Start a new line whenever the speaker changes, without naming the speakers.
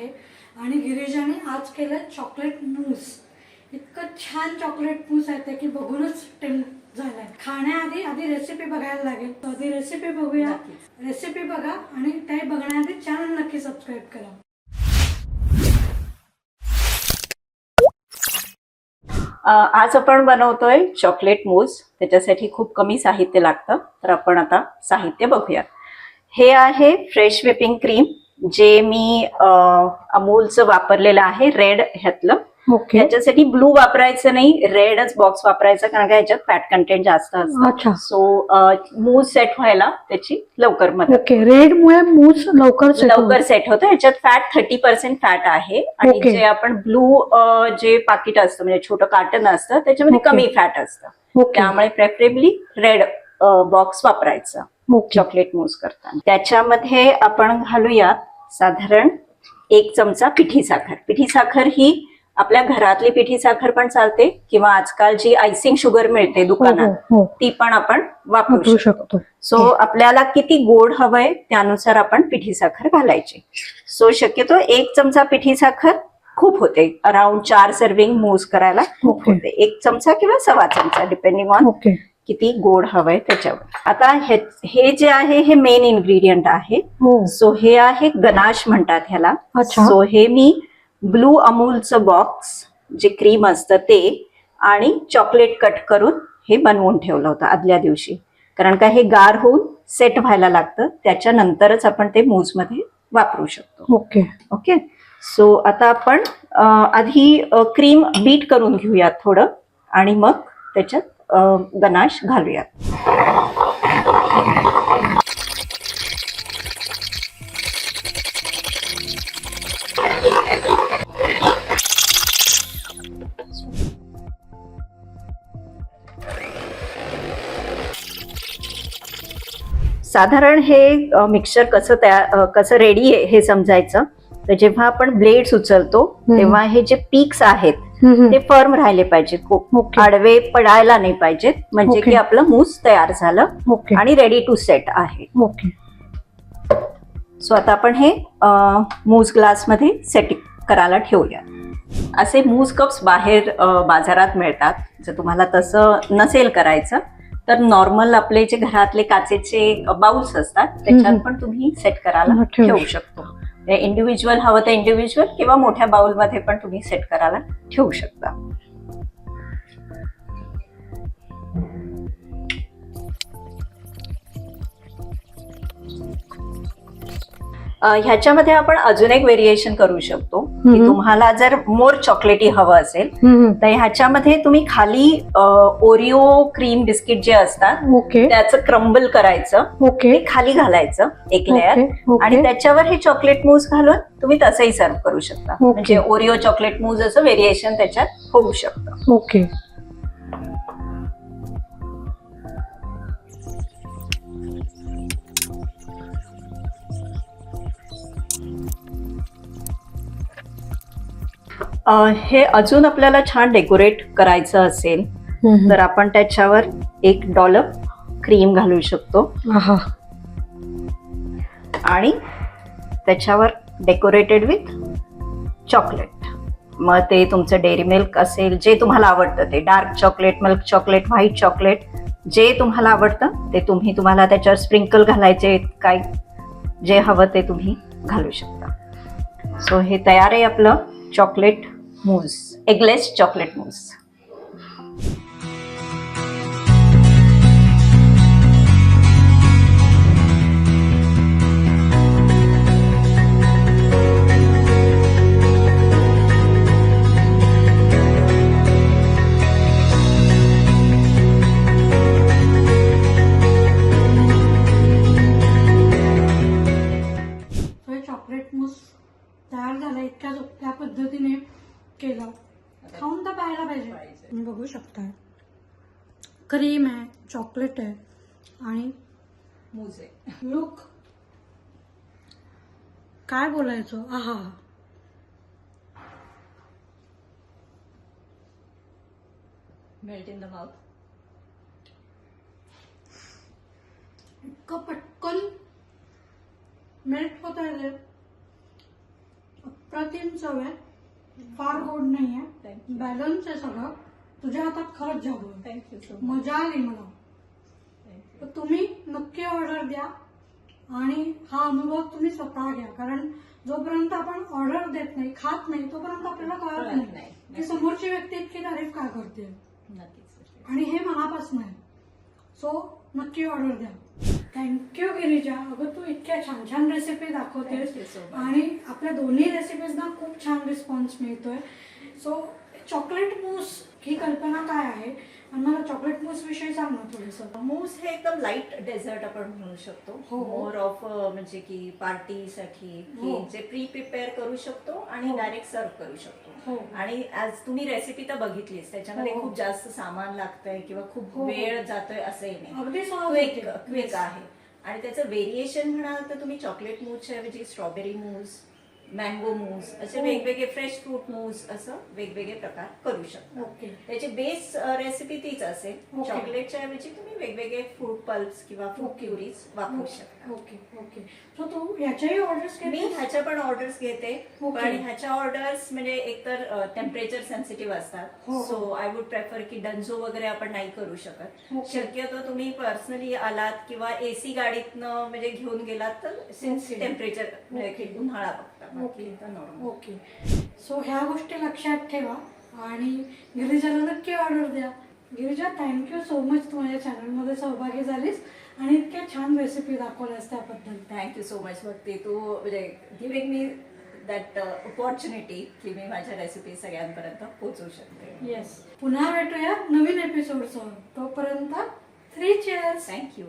आहे. आणि गिरिजाने आज केलं चॉकलेट मूस इतकं छान चॉकलेट मूस आहे ते की बघूनच टेम झालाय. खाण्याआधी आधी रेसिपी बघायला लागेल. आधी रेसिपी बघूया. रेसिपी बघा आणि ते बघण्याआधी चॅनल नक्की सबस्क्राईब करा.
आज आपण बनवतोय चॉकलेट मूस त्याच्यासाठी खूप कमी साहित्य लागतं. तर आपण आता साहित्य बघूया. हे आहे फ्रेश व्हिपिंग क्रीम जे मी अमूलचं वापरलेलं आहे रेड ह्यातलं.
ओके
ह्याच्यासाठी ब्लू वापरायचं नाही रेडच बॉक्स वापरायचा कारण का ह्याच्यात फॅट कंटेंट जास्त
अच्छा.
असतं सो मूज सेट व्हायला त्याची लवकर मदत.
ओके रेड मुळे मूस लवकर.
लवकर सेट होतं. ह्याच्यात फॅट थर्टी पर्सेंट फॅट आहे. आणि
Okay.
जे आपण ब्लू जे पाकिट असतं म्हणजे छोटं कार्टन असतं त्याच्यामध्ये
Okay.
कमी फॅट असतं. त्यामुळे प्रेफरेबली रेड बॉक्स वापरायचा. चॉकलेट मूस करताना. त्याच्यामध्ये आपण घालूयात साधारण एक चमचा पिठी साखर. पिठी साखर ही आपल्या घरातली पिठी साखर पण चालते किंवा आजकाल जी आयसिंग शुगर मिळते
हो
दुकानात
हो हो
ती पण आपण वापरू शकतो. सो आपल्याला किती गोड हवंय त्यानुसार आपण पिठी साखर घालायची. सो शक्यतो एक चमचा पिठी साखर खूप होते. अराउंड चार सर्विंग मूज करायला खूप. होते. एक चमचा किंवा सव्वा चमचा डिपेंडिंग ऑन किती गोड हवंय त्याच्यावर. आता हे हे जे आहे हे मेन इन्ग्रेडियंट आहे.
हो.
सो हे आहे गनाश म्हणतात ह्याला. सो हे मी ब्लू अमूलचं बॉक्स जे क्रीम असतं ते आणि चॉकलेट कट करून हे बनवून ठेवलं होतं आदल्या दिवशी. कारण का हे गार होऊन सेट व्हायला लागतं. त्याच्यानंतरच आपण ते मूजमध्ये वापरू शकतो.
ओके.
ओके? सो आता आपण आधी क्रीम बीट करून घेऊयात थोडं. आणि मग त्याच्यात गनाश घालूयात साधारण हे मिक्सचर कसं तयार अ, कसं रेडी आहे हे समजायचं तर जेव्हा आपण ब्लेड्स उचलतो. तेव्हा हे जे पीक्स आहेत ते फर्म राहिले पाहिजेत. खूप. आडवे पडायला नाही पाहिजेत. म्हणजे. की आपलं मूस तयार झालं आणि रेडी टू सेट आहे. सो आता आपण हे मूज ग्लासमध्ये सेट करायला ठेवूया असे मूज कप्स बाहेर बाजारात मिळतात. जर तुम्हाला तसं नसेल करायचं तर नॉर्मल आपले जे घरातले काचेचे बाउल्स असतात त्याच्यात. पण तुम्ही सेट करायला
ठेवू
शकतो. इंडिव्हिज्युअल हवं तर इंडिव्हिज्युअल किंवा मोठ्या बाउलमध्ये पण तुम्ही सेट करायला ठेवू शकता. ह्याच्यामध्ये आपण अजून एक व्हेरिएशन करू शकतो. की. तुम्हाला जर मोर चॉकलेटी हवं असेल तर ह्याच्यामध्ये तुम्ही खाली ओरिओ क्रीम बिस्किट जे असतात त्याचं क्रम्बल करायचं
ओके
ते खाली घालायचं एक लेअर आणि त्याच्यावर हे चॉकलेट मूज घालून तुम्ही तसंही सर्व करू शकता. म्हणजे ओरिओ चॉकलेट मूज असं व्हेरिएशन त्याच्यात होऊ शकतं.
ओके
हे अजून आपल्याला छान डेकोरेट करायचं असेल तर आपण त्याच्यावर एक डॉलप क्रीम घालू शकतो. आणि त्याच्यावर डेकोरेटेड विथ चॉकलेट मग ते तुमचं डेअरी मिल्क असेल जे तुम्हाला आवडतं ते dark chocolate milk chocolate white chocolate जे तुम्हाला आवडतं ते तुम्ही तुम्हाला त्याच्यावर स्प्रिंकल घालायचे काय जे हवं ते तुम्ही घालू शकता. सो हे तयार आहे आपलं. Chocolate mousse eggless chocolate mousse
झाला इतक्या सोप्या पद्धतीने केला. खाऊन तर पाहायला पाहिजे. बघू शकता क्रीम आहे चॉकलेट आहे आणि
मूज
लुक काय बोलायचं? आहा.
मेल्ट इन द माउथ
इतकं पटकन मेल्ट होत आहे ते. अप्रतिम चव आहे फार गोड नाही आहे बॅलन्स आहे सगळं. तुझ्या हातात खरंच जादू
थँक्यू सो
मजा आली मला. तुम्ही नक्की ऑर्डर द्या. आणि हा अनुभव तुम्ही स्वतः घ्या. कारण जोपर्यंत आपण ऑर्डर देत नाही खात नाही तोपर्यंत आपल्याला कळत नाही. की समोरची व्यक्ती इतकी तारीफ का करते. आणि हे मनापासून आहे. सो नक्की ऑर्डर द्या. Thank you Girija. अगं तू इतक्या छान छान रेसिपी दाखवतेस. आणि आपल्या दोन्ही रेसिपीजना खूप छान रिस्पॉन्स मिळतोय. सो चॉकलेट मूस ही कल्पना काय आहे आणि मला चॉकलेट मूस विषयी सांग ना थोडंसं
मूस हे एकदम लाइट डेझर्ट आपण म्हणू शकतो
हो.
मोर ऑफ म्हणजे की पार्टीसाठी
हो.
की जे प्री प्रिपेअर करू शकतो आणि
हो.
डायरेक्ट सर्व करू शकतो
हो
आणि आज तुम्ही रेसिपी तर बघितलीस त्याच्यामध्ये
हो.
खूप जास्त सामान लागतंय किंवा खूप
हो.
वेळ जातोय असंही नाही
अगदी
क्विक आहे आणि त्याचं व्हेरिएशन म्हणाल तर तुम्ही चॉकलेट मूसच्या ऐवजी स्ट्रॉबेरी मूस मँगो मूस असे
हो.
वेगवेगळे फ्रेश फ्रूट मूस असं वेगवेगळे प्रकार करू शकता
ओके
त्याची बेस रेसिपी तीच असेल
ओके.
चॉकलेटच्या ऐवजी तुम्ही वेगवेगळे फ्रूट पल्प्स किंवा फ्रूट
ओके.
प्युरीज वापरू शकता
ओके ओके सो तू याच्याही ऑर्डर्स
मी ह्याच्या पण ऑर्डर्स घेते
ओके.
पण ह्याच्या ऑर्डर्स म्हणजे एकतर टेम्परेचर सेन्सिटिव्ह असतात
हो, हो.
सो आय वुड प्रेफर की डन्झो वगैरे आपण नाही करू शकत
ओके.
शक्यतो तुम्ही पर्सनली आलात किंवा एसी गाडीतनं म्हणजे घेऊन गेलात तर सिन्स
ओके.
Temperature
okay.
उन्हाळा
ओके.
normal.
ओके. सो ह्या गोष्टी लक्षात ठेवा आणि गिरिजाला नक्की ऑर्डर द्या. Girija thank you so much तू माझ्या चॅनलमध्ये सहभागी झालीस आणि इतक्या छान रेसिपी दाखवल्यास त्याबद्दल.
Thank you so much Bhakti. तू म्हणजे गिविंग मी दॅट अपॉर्च्युनिटी की मी माझ्या रेसिपी सगळ्यांपर्यंत पोहोचवू शकते.
येस पुन्हा भेटूया नवीन एपिसोडसह तोपर्यंत थ्री चेअर्स
थँक्यू